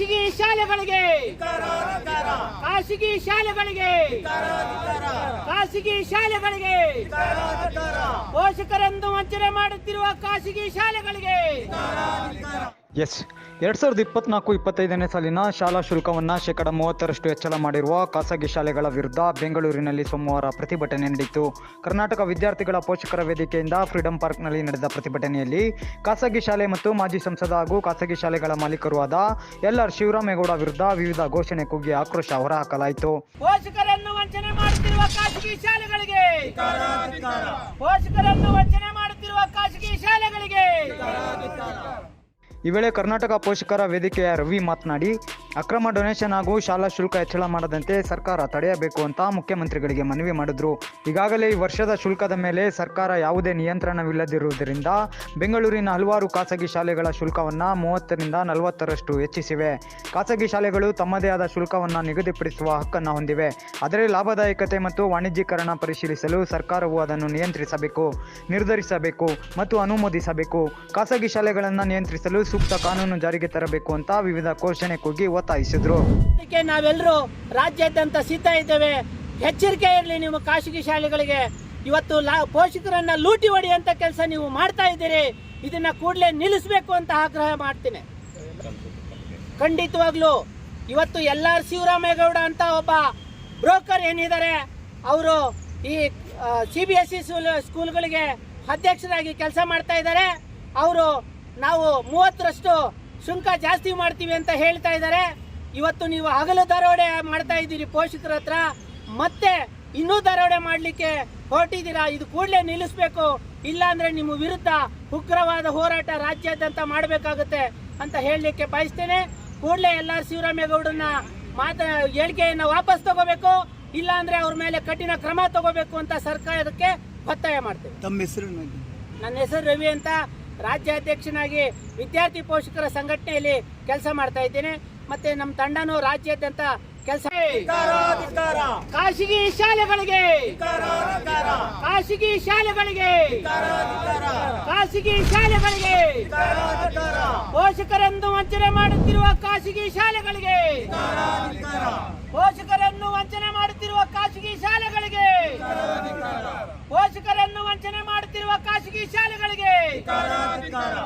ಖಾಸಗಿ ಶಾಲೆಗಳಿಗೆ. ಖಾಸಗಿ ಶಾಲೆಗಳಿಗೆ. ಪೋಷಕರನ್ನು ವಂಚನೆ ಮಾಡುತ್ತಿರುವ ಖಾಸಗಿ ಶಾಲೆಗಳಿಗೆ. ಎಸ್ ಎರಡ್ ಸಾವಿರದ ಇಪ್ಪತ್ನಾಲ್ಕು ಇಪ್ಪತ್ತೈದನೇ ಸಾಲಿನ ಶಾಲಾ ಶುಲ್ಕವನ್ನು ಶೇಕಡ ಮೂವತ್ತರಷ್ಟು ಹೆಚ್ಚಳ ಮಾಡಿರುವ ಖಾಸಗಿ ಶಾಲೆಗಳ ವಿರುದ್ಧ ಬೆಂಗಳೂರಿನಲ್ಲಿ ಸೋಮವಾರ ಪ್ರತಿಭಟನೆ ನಡೆಯಿತು ಕರ್ನಾಟಕ ವಿದ್ಯಾರ್ಥಿಗಳ ಪೋಷಕರ ವೇದಿಕೆಯಿಂದ ಫ್ರೀಡಂ ಪಾರ್ಕ್ನಲ್ಲಿ ನಡೆದ ಪ್ರತಿಭಟನೆಯಲ್ಲಿ ಖಾಸಗಿ ಶಾಲೆ ಮತ್ತು ಮಾಜಿ ಸಂಸದ ಹಾಗೂ ಖಾಸಗಿ ಶಾಲೆಗಳ ಮಾಲೀಕರು ಆದ ಎಲ್ ಆರ್ ಶಿವರಾಮೇಗೌಡ ವಿರುದ್ಧ ವಿವಿಧ ಘೋಷಣೆ ಕೂಗಿ ಆಕ್ರೋಶ ಹೊರಹಾಕಲಾಯಿತು ಪೋಷಕರನ್ನು ವಂಚನೆ ಮಾಡುತ್ತಿರುವ ಖಾಸಗಿ ಶಾಲೆಗಳಿಗೆ ಪೋಷಕರನ್ನು ವಂಚನೆ ಮಾಡುತ್ತಿರುವ ಖಾಸಗಿ ಶಾಲೆಗಳಿಗೆ ಈ ವೇಳೆ ಕರ್ನಾಟಕ ಪೋಷಕರ ವೇದಿಕೆಯ ರವಿ ಮಾತನಾಡಿ ಅಕ್ರಮ ಡೊನೇಷನ್ ಹಾಗೂ ಶಾಲಾ ಶುಲ್ಕ ಹೆಚ್ಚಳ ಮಾಡದಂತೆ ಸರ್ಕಾರ ತಡೆಯಬೇಕು ಅಂತ ಮುಖ್ಯಮಂತ್ರಿಗಳಿಗೆ ಮನವಿ ಮಾಡಿದ್ರು. ಈಗಾಗಲೇ ಈ ವರ್ಷದ ಶುಲ್ಕದ ಮೇಲೆ ಸರ್ಕಾರ ಯಾವುದೇ ನಿಯಂತ್ರಣವಿಲ್ಲದಿರುವುದರಿಂದ ಬೆಂಗಳೂರಿನ ಹಲವಾರು ಖಾಸಗಿ ಶಾಲೆಗಳ ಶುಲ್ಕವನ್ನು ಮೂವತ್ತರಿಂದ ನಲವತ್ತರಷ್ಟು ಹೆಚ್ಚಿಸಿವೆ. ಖಾಸಗಿ ಶಾಲೆಗಳು ತಮ್ಮದೇ ಆದ ಶುಲ್ಕವನ್ನು ನಿಗದಿಪಡಿಸುವ ಹಕ್ಕನ್ನು ಹೊಂದಿವೆ. ಆದರೆ ಲಾಭದಾಯಕತೆ ಮತ್ತು ವಾಣಿಜ್ಯೀಕರಣ ಪರಿಶೀಲಿಸಲು ಸರ್ಕಾರವು ಅದನ್ನು ನಿಯಂತ್ರಿಸಬೇಕು, ನಿರ್ಧರಿಸಬೇಕು ಮತ್ತು ಅನುಮೋದಿಸಬೇಕು. ಖಾಸಗಿ ಶಾಲೆಗಳನ್ನು ನಿಯಂತ್ರಿಸಲು ಸೂಕ್ತ ಕಾನೂನು ಜಾರಿಗೆ ತರಬೇಕು ಅಂತ ವಿವಿಧ ಘೋಷಣೆ ಕೂಗಿ ಒತ್ತಾಯಿಸಿದ್ರು. ನಾವೆಲ್ಲರೂ ರಾಜ್ಯಾದ್ಯಂತ ಸಿದ್ಧ ಇದ್ದೇವೆ. ಎಚ್ಚರಿಕೆ ಇರಲಿ ನಿಮ್ಮ ಖಾಸಗಿ ಶಾಲೆಗಳಿಗೆ. ಇವತ್ತು ಲಾ, ಪೋಷಕರನ್ನ ಲೂಟಿ ಹೊಡೆಯುವಂತ ಕೆಲಸ ನೀವು ಮಾಡ್ತಾ ಇದ್ದೀರಿ. ಇದನ್ನ ಕೂಡಲೇ ನಿಲ್ಲಿಸಬೇಕು ಅಂತ ಆಗ್ರಹ ಮಾಡ್ತೀನಿ. ಖಂಡಿತವಾಗ್ಲೂ, ಇವತ್ತು ಎಲ್ ಆರ್ ಶಿವರಾಮೇಗೌಡ ಅಂತ ಒಬ್ಬ ಬ್ರೋಕರ್ ಏನಿದ್ದಾರೆ, ಅವರು ಈ ಸಿ ಬಿ ಎಸ್ ಇ ಸ್ಕೂಲ್ಗಳಿಗೆ ಅಧ್ಯಕ್ಷರಾಗಿ ಕೆಲಸ ಮಾಡ್ತಾ ಇದ್ದಾರೆ. ಅವರು ನಾವು ಮೂವತ್ತರಷ್ಟು ಶುಲ್ಕ ಜಾಸ್ತಿ ಮಾಡ್ತೀವಿ ಅಂತ ಹೇಳ್ತಾ ಇದ್ದಾರೆ. ಇವತ್ತು ನೀವು ಹಗಲು ದರೋಡೆ ಮಾಡ್ತಾ ಇದ್ದೀರಿ ಪೋಷಕರ ಹತ್ರ. ಮತ್ತೆ ಇನ್ನೂ ದರೋಡೆ ಮಾಡಲಿಕ್ಕೆ ಹೊರಟಿದ್ದೀರಾ? ಇದು ಕೂಡಲೇ ನಿಲ್ಲಿಸಬೇಕು. ಇಲ್ಲಾಂದ್ರೆ ನಿಮ್ಮ ವಿರುದ್ಧ ಉಗ್ರವಾದ ಹೋರಾಟ ರಾಜ್ಯಾದ್ಯಂತ ಮಾಡಬೇಕಾಗುತ್ತೆ ಅಂತ ಹೇಳಲಿಕ್ಕೆ ಬಯಸ್ತೇನೆ. ಕೂಡಲೇ ಎಲ್ಲ ಶಿವರಾಮೇಗೌಡರನ್ನ ಮಾತ ಹೇಳಿಕೆಯನ್ನು ವಾಪಸ್ ತಗೋಬೇಕು. ಇಲ್ಲಾಂದ್ರೆ ಅವ್ರ ಮೇಲೆ ಕಠಿಣ ಕ್ರಮ ತಗೋಬೇಕು ಅಂತ ಸರ್ಕಾರಕ್ಕೆ ಒತ್ತಾಯ ಮಾಡ್ತೇವೆ. ತಮ್ಮ ಹೆಸರು ನನ್ನ ಹೆಸರು ರವಿ ಅಂತ. ರಾಜ್ಯಾಧ್ಯಕ್ಷನಾಗಿ ವಿದ್ಯಾರ್ಥಿ ಪೋಷಕರ ಸಂಘಟನೆಯಲ್ಲಿ ಕೆಲಸ ಮಾಡ್ತಾ ಇದ್ದೇನೆ. ಮತ್ತೆ ನಮ್ಮ ತಂಡನು ರಾಜ್ಯಾದ್ಯಂತ ಕೆಲಸ ಖಾಸಗಿ ಶಾಲೆಗಳಿಗೆ. ಖಾಸಗಿ ಶಾಲೆಗಳಿಗೆ. ಖಾಸಗಿ ಶಾಲೆಗಳಿಗೆ. ಪೋಷಕರನ್ನು ವಂಚನೆ ಮಾಡುತ್ತಿರುವ ಖಾಸಗಿ ಶಾಲೆಗಳಿಗೆ ಪೋಷಕರನ್ನು ವಂಚನೆ ಮಾಡುತ್ತಿರುವ ಖಾಸಗಿ ಶಾಲೆಗಳಿಗೆ ಪೋಷಕರನ್ನು ವಂಚನೆ ಮಾಡುತ್ತಿರುವ ಖಾಸಗಿ ಶಾಲೆಗಳಿಗೆ ಪೋಷಕರನ್ನು